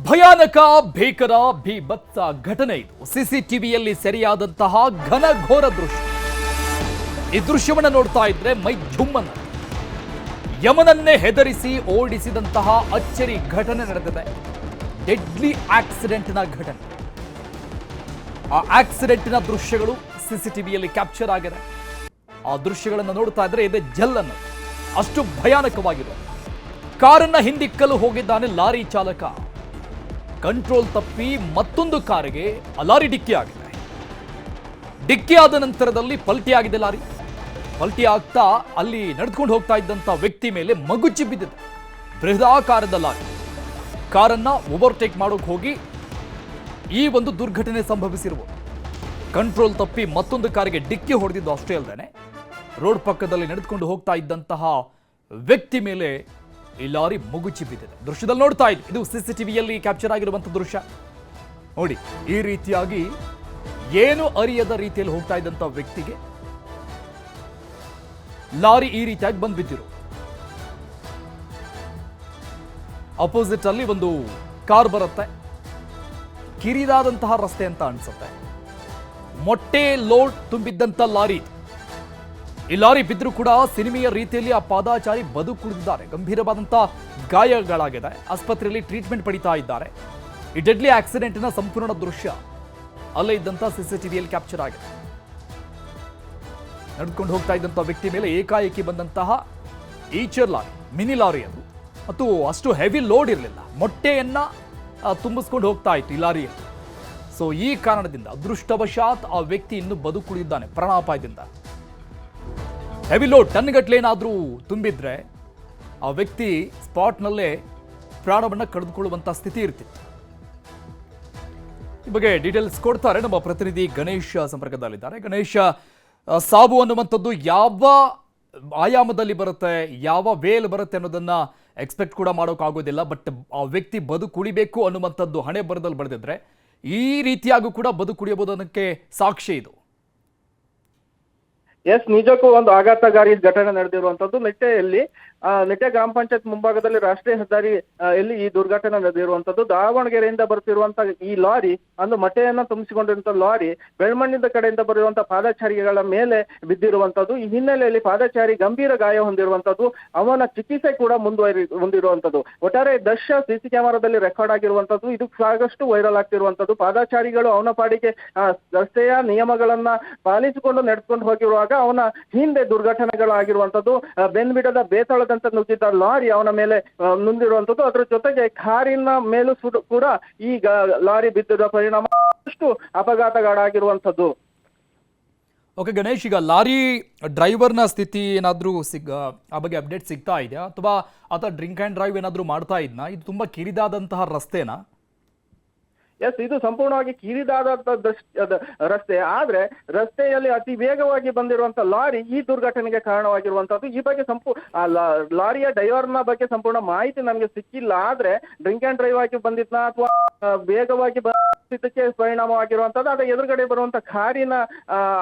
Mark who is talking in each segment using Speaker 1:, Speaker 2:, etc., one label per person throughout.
Speaker 1: ಭಯಾನಕ ಭೀಕರ ಭೀಭತ್ಸ ಘಟನೆ ಇದು. ಸಿಸಿಟಿವಿಯಲ್ಲಿ ಸೆರೆಯಾದಂತಹ ಘನಘೋರ ದೃಶ್ಯ. ಈ ದೃಶ್ಯವನ್ನು ನೋಡ್ತಾ ಇದ್ರೆ ಮೈ ಜುಮ್ಮನ ಯಮನನ್ನೇ ಹೆದರಿಸಿ ಓಡಿಸಿದಂತಹ ಅಚ್ಚರಿ ಘಟನೆ ನಡೆದಿದೆ. ಡೆಡ್ಲಿ ಆಕ್ಸಿಡೆಂಟ್ನ ಘಟನೆ. ಆ ಆಕ್ಸಿಡೆಂಟ್ನ ದೃಶ್ಯಗಳು ಸಿಸಿಟಿವಿಯಲ್ಲಿ ಕ್ಯಾಪ್ಚರ್ ಆಗಿದೆ. ಆ ದೃಶ್ಯಗಳನ್ನು ನೋಡ್ತಾ ಇದ್ರೆ ಇದೆ ಜಲ್ಲನ್ನು. ಅಷ್ಟು ಭಯಾನಕವಾಗಿದೆ. ಕಾರನ್ನ ಹಿಂದಿಕ್ಕಲು ಹೋಗಿದ್ದಾನೆ ಲಾರಿ ಚಾಲಕ. ಕಂಟ್ರೋಲ್ ತಪ್ಪಿ ಮತ್ತೊಂದು ಕಾರಿಗೆ ಅಲಾರಿ ಡಿಕ್ಕಿ ಆಗಿದೆ. ಡಿಕ್ಕಿ ಆದ ನಂತರದಲ್ಲಿ ಪಲ್ಟಿ ಆಗಿದೆ ಲಾರಿ. ಪಲ್ಟಿ ಆಗ್ತಾ ಅಲ್ಲಿ ನಡೆದುಕೊಂಡು ಹೋಗ್ತಾ ಇದ್ದಂತ ವ್ಯಕ್ತಿ ಮೇಲೆ ಮಗುಚಿ ಬಿದ್ದಿದೆ ಬೃಹದಾಕಾರದ ಲಾರಿ. ಕಾರನ್ನ ಓವರ್ಟೇಕ್ ಮಾಡೋಕೆ ಹೋಗಿ ಈ ಒಂದು ದುರ್ಘಟನೆ ಸಂಭವಿಸಿರುವುದು ಕಂಟ್ರೋಲ್ ತಪ್ಪಿ ಮತ್ತೊಂದು ಕಾರಿಗೆ ಡಿಕ್ಕಿ ಹೊಡೆದಿದ್ದು ಅಷ್ಟೇ ಅಲ್ಲದೆ ರೋಡ್ ಪಕ್ಕದಲ್ಲಿ ನಡೆದುಕೊಂಡು ಹೋಗ್ತಾ ಇದ್ದಂತಹ ವ್ಯಕ್ತಿ ಮೇಲೆ ಈ ಲಾರಿ ಮುಗುಚಿ ಬಿದ್ದಿದೆ. ದೃಶ್ಯದಲ್ಲಿ ನೋಡ್ತಾ ಇದ್ವಿ. ಇದು ಸಿಸಿಟಿವಿಯಲ್ಲಿ ಕ್ಯಾಪ್ಚರ್ ಆಗಿರುವಂತಹ ದೃಶ್ಯ. ನೋಡಿ, ಈ ರೀತಿಯಾಗಿ ಏನು ಅರಿಯದ ರೀತಿಯಲ್ಲಿ ಹೋಗ್ತಾ ಇದ್ದಂತ ವ್ಯಕ್ತಿಗೆ ಲಾರಿ ಈ ರೀತಿಯಾಗಿ ಬಂದ್ ಬಿದ್ದಿರು ಅಪೋಸಿಟ್ ಅಲ್ಲಿ ಒಂದು ಕಾರ್ ಬರುತ್ತೆ. ಕಿರಿದಾದಂತಹ ರಸ್ತೆ ಅಂತ ಅನ್ಸುತ್ತೆ. ಮೊಟ್ಟೆ ಲೋಡ್ ತುಂಬಿದ್ದಂತ ಲಾರಿ. ಈ ಲಾರಿ ಬಿದ್ದರೂ ಕೂಡ ಸಿನಿಮೆಯ ರೀತಿಯಲ್ಲಿ ಆ ಪಾದಾಚಾರಿ ಬದುಕುಳಿದಿದ್ದಾರೆ. ಗಂಭೀರವಾದಂತಹ ಗಾಯಗಳಾಗಿದೆ. ಆಸ್ಪತ್ರೆಯಲ್ಲಿ ಟ್ರೀಟ್ಮೆಂಟ್ ಪಡಿತಾ ಇದ್ದಾರೆ. ಈ ಡೆಡ್ಲಿ ಆಕ್ಸಿಡೆಂಟ್ನ ಸಂಪೂರ್ಣ ದೃಶ್ಯ ಅಲ್ಲೇ ಇದ್ದಂಥ ಸಿಸಿಟಿವಿಯಲ್ಲಿ ಕ್ಯಾಪ್ಚರ್ ಆಗಿದೆ. ನಡೆದುಕೊಂಡು ಹೋಗ್ತಾ ಇದ್ದಂಥ ವ್ಯಕ್ತಿ ಮೇಲೆ ಏಕಾಏಕಿ ಬಂದಂತಹ ಈಚರ್ ಲಾರಿ, ಮಿನಿ ಲಾರಿ ಅದು. ಮತ್ತು ಅಷ್ಟು ಹೆವಿ ಲೋಡ್ ಇರಲಿಲ್ಲ. ಮೊಟ್ಟೆಯನ್ನ ತುಂಬಿಸ್ಕೊಂಡು ಹೋಗ್ತಾ ಇತ್ತು ಈ ಲಾರಿಯಲ್ಲಿ. ಸೊ ಈ ಕಾರಣದಿಂದ, ಅದೃಷ್ಟವಶಾತ್ ಆ ವ್ಯಕ್ತಿ ಇನ್ನು ಬದುಕುಳಿದಿದ್ದಾನೆ, ಪ್ರಾಣಾಪಾಯದಿಂದ. ಹೆವಿ ಲೋಡ್ ಟನ್ಗಟ್ಲೆ ಏನಾದರೂ ತುಂಬಿದ್ರೆ ಆ ವ್ಯಕ್ತಿ ಸ್ಪಾಟ್ನಲ್ಲೇ ಪ್ರಾಣವನ್ನು ಕಳೆದುಕೊಳ್ಳುವಂಥ ಸ್ಥಿತಿ ಇರ್ತಿತ್ತು ಈ ಬಗ್ಗೆ ಡೀಟೇಲ್ಸ್ ಕೊಡ್ತಾರೆ ನಮ್ಮ ಪ್ರತಿನಿಧಿ ಗಣೇಶ್ ಸಂಪರ್ಕದಲ್ಲಿದ್ದಾರೆ. ಗಣೇಶ ಸಾವು ಅನ್ನುವಂಥದ್ದು ಯಾವ ಆಯಾಮದಲ್ಲಿ ಬರುತ್ತೆ, ಯಾವ ವೇಲ್ ಬರುತ್ತೆ ಅನ್ನೋದನ್ನ ಎಕ್ಸ್ಪೆಕ್ಟ್ ಕೂಡ ಮಾಡೋಕ್ಕಾಗೋದಿಲ್ಲ ಬಟ್ ಆ ವ್ಯಕ್ತಿ ಬದುಕುಳಿಬೇಕು ಅನ್ನುವಂಥದ್ದು ಹಣೆ ಬರದಲ್ಲಿ ಬರೆದಿದ್ರೆ ಈ ರೀತಿಯಾಗೂ ಕೂಡ ಬದುಕುಳಿಯಬಹುದು ಅನ್ನೋಕ್ಕೆ ಸಾಕ್ಷಿ ಇದು.
Speaker 2: ಎಸ್, ನಿಜಕ್ಕೂ ಒಂದು ಆಘಾತಕಾರಿ ಘಟನೆ ನಡೆದಿರುವಂತದ್ದು. ನೆಟ್ಟೆಯಲ್ಲಿ ನೆಟ್ಟೆ ಗ್ರಾಮ ಪಂಚಾಯತ್ ಮುಂಭಾಗದಲ್ಲಿ ರಾಷ್ಟ್ರೀಯ ಹೆದ್ದಾರಿ ಎಲ್ಲಿ ಈ ದುರ್ಘಟನೆ ನಡೆದಿರುವಂತದ್ದು. ದಾವಣಗೆರೆಯಿಂದ ಬರುತ್ತಿರುವಂತ ಈ ಲಾರಿ, ಅಂದು ಮಟ್ಟೆಯನ್ನ ತುಂಬಿಸಿಕೊಂಡಿರುವಂತ ಲಾರಿ, ಬೆಳ್ಮಣ್ಣಿದ ಕಡೆಯಿಂದ ಬರುವಂತ ಪಾದಚಾರಿಗಳ ಮೇಲೆ ಬಿದ್ದಿರುವಂತದ್ದು. ಈ ಹಿನ್ನೆಲೆಯಲ್ಲಿ ಪಾದಚಾರಿ ಗಂಭೀರ ಗಾಯ ಹೊಂದಿರುವಂತದ್ದು. ಅವನ ಚಿಕಿತ್ಸೆ ಕೂಡ ಮುಂದುವರಿ, ಹೊಂದಿರುವಂತದ್ದು. ಒಟ್ಟಾರೆ ದೃಶ್ಯ ಸಿಸಿ ಕ್ಯಾಮೆರಾದಲ್ಲಿ ರೆಕಾರ್ಡ್ ಆಗಿರುವಂತದ್ದು. ಇದು ಸಾಕಷ್ಟು ವೈರಲ್ ಆಗ್ತಿರುವಂತದ್ದು. ಪಾದಚಾರಿಗಳು ಅವನ ಪಾಡಿಗೆ ರಸ್ತೆಯ ನಿಯಮಗಳನ್ನ ಪಾಲಿಸಿಕೊಂಡು ನಡೆದುಕೊಂಡು ಹೋಗಿರುವಾಗ ಅವನ ಹಿಂದೆ ದುರ್ಘಟನೆಗಳಾಗಿರುವಂಥದ್ದು ಬೆನ್ಬಿಡದ ಬೇತಾಳದಂತೆ ನುಗ್ಗಿದ್ದ ಲಾರಿ ಅವನ ಮೇಲೆ ನುಂದಿರುವಂಥದ್ದು ಅದರ ಜೊತೆಗೆ ಕಾರಿನ ಮೇಲೂ ಸುಡು- ಕೂಡ ಈ ಲಾರಿ ಬಿದ್ದಿರುವ ಪರಿಣಾಮ ಅಷ್ಟು ಅಪಘಾತಗಳಾಗಿರುವಂಥದ್ದು.
Speaker 1: ಓಕೆ ಗಣೇಶ್, ಈಗ ಲಾರಿ ಡ್ರೈವರ್ನ ಸ್ಥಿತಿ ಏನಾದರೂ ಸಿಗ್, ಆ ಬಗ್ಗೆ ಅಪ್ಡೇಟ್ ಸಿಗ್ತಾ ಇದೆಯಾ? ಅಥವಾ ಆತ ಡ್ರಿಂಕ್ ಆ್ಯಂಡ್ ಡ್ರೈವ್ ಏನಾದರೂ ಮಾಡ್ತಾ ಇದ್ನಾ? ಇದು ತುಂಬ ಕಿರಿದಾದಂತಹ ರಸ್ತೆನಾ?
Speaker 2: ಎಸ್ ಇದು ಸಂಪೂರ್ಣವಾಗಿ ಕಿರಿದಾದ ರಸ್ತೆ. ಆದ್ರೆ ರಸ್ತೆಯಲ್ಲಿ ಅತಿ ವೇಗವಾಗಿ ಬಂದಿರುವಂತ ಲಾರಿ ಈ ದುರ್ಘಟನೆಗೆ ಕಾರಣವಾಗಿರುವಂತದ್ದು. ಈ ಬಗ್ಗೆ ಸಂಪೂ ಲಾರಿಯ ಡ್ರೈವರ್ನ ಬಗ್ಗೆ ಸಂಪೂರ್ಣ ಮಾಹಿತಿ ನಮಗೆ ಸಿಕ್ಕಿಲ್ಲ. ಆದ್ರೆ ಡ್ರಿಂಕ್ ಅಂಡ್ ಡ್ರೈವ್ ಆಗಿ ಬಂದಿದ್ನ ಅಥವಾ ವೇಗವಾಗಿ ಬಂದಿದ್ದಕ್ಕೆ ಪರಿಣಾಮವಾಗಿರುವಂತದ್ದು. ಅದ್ರ ಎದುರುಗಡೆ ಬರುವಂತ ಕಾರಿನ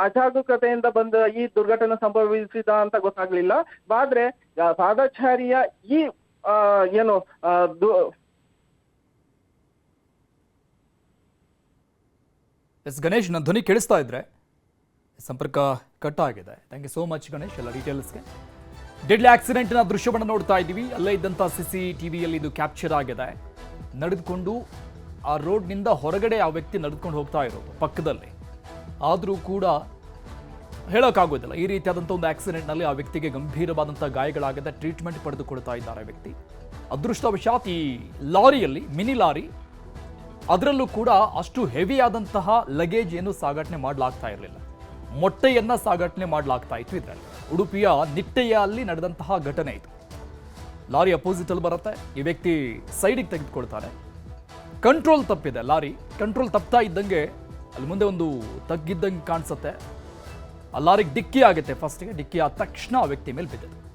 Speaker 2: ಅಜಾಗರೂಕತೆಯಿಂದ ಬಂದ ಈ ದುರ್ಘಟನೆ ಸಂಭವಿಸಿದ ಅಂತ ಗೊತ್ತಾಗ್ಲಿಲ್ಲ. ಆದ್ರೆ ಪಾದಾಚಾರಿಯ ಈ ಏನು ಆ, ದು-
Speaker 1: ಎಸ್ ಗಣೇಶ್, ನನ್ನ ಧ್ವನಿ ಕೇಳಿಸ್ತಾ ಇದ್ರೆ ಸಂಪರ್ಕ ಕಟ್ ಆಗಿದೆ. Thank you so much Ganesh, ಎಲ್ಲ ಡೀಟೇಲ್ಸ್ಗೆ ಡೆಡ್ಲಿ ಆಕ್ಸಿಡೆಂಟ್ನ ದೃಶ್ಯವನ್ನು ನೋಡ್ತಾ ಇದ್ದೀವಿ. ಅಲ್ಲೇ ಇದ್ದಂಥ ಸಿ ಸಿ ಟಿ ವಿಯಲ್ಲಿ ಇದು ಕ್ಯಾಪ್ಚರ್ ಆಗಿದೆ. ನಡೆದುಕೊಂಡು ಆ ರೋಡ್ನಿಂದ ಹೊರಗಡೆ ಆ ವ್ಯಕ್ತಿ ನಡೆದುಕೊಂಡು ಹೋಗ್ತಾ ಇರೋದು, ಪಕ್ಕದಲ್ಲಿ. ಆದರೂ ಕೂಡ ಹೇಳೋಕ್ಕಾಗೋದಿಲ್ಲ. ಈ ರೀತಿಯಾದಂಥ ಒಂದು ಆಕ್ಸಿಡೆಂಟ್ನಲ್ಲಿ ಆ ವ್ಯಕ್ತಿಗೆ ಗಂಭೀರವಾದಂಥ ಗಾಯಗಳಾಗಿದೆ ಟ್ರೀಟ್ಮೆಂಟ್ ಪಡೆದುಕೊಳ್ತಾ ಇದ್ದಾರೆ ವ್ಯಕ್ತಿ. ಅದೃಷ್ಟವಶಾತ್ ಈ ಲಾರಿಯಲ್ಲಿ, ಮಿನಿ ಲಾರಿ ಅದರಲ್ಲೂ ಕೂಡ ಅಷ್ಟು ಹೆವಿ ಆದಂತಹ ಲಗೇಜ್ ಏನು ಸಾಗಾಟನೆ ಮಾಡಲಾಗ್ತಾ ಇರಲಿಲ್ಲ. ಮೊಟ್ಟೆಯನ್ನ ಸಾಗಾಟನೆ ಮಾಡಲಾಗ್ತಾ ಇತ್ತು ಇದರಲ್ಲಿ. ಉಡುಪಿಯ ನಿಟ್ಟೆಯಲ್ಲಿ ನಡೆದಂತಹ ಘಟನೆ ಇದು. ಲಾರಿ ಅಪೋಸಿಟ್ ಅಲ್ಲಿ ಬರುತ್ತೆ. ಈ ವ್ಯಕ್ತಿ ಸೈಡಿಗೆ ತೆಗೆದುಕೊಳ್ತಾರೆ ಕಂಟ್ರೋಲ್ ತಪ್ಪಿದೆ. ಲಾರಿ ಕಂಟ್ರೋಲ್ ತಪ್ತಾ ಇದ್ದಂಗೆ ಅಲ್ಲಿ ಮುಂದೆ ಒಂದು ತಗ್ಗಿದ್ದಂಗೆ ಕಾಣಿಸುತ್ತೆ. ಆ ಲಾರಿಗೆ ಡಿಕ್ಕಿ ಆಗುತ್ತೆ. ಫಸ್ಟಿಗೆ ಡಿಕ್ಕಿ ಆದ ತಕ್ಷಣ ಆ ವ್ಯಕ್ತಿ ಮೇಲೆ ಬಿದ್ದಿದೆ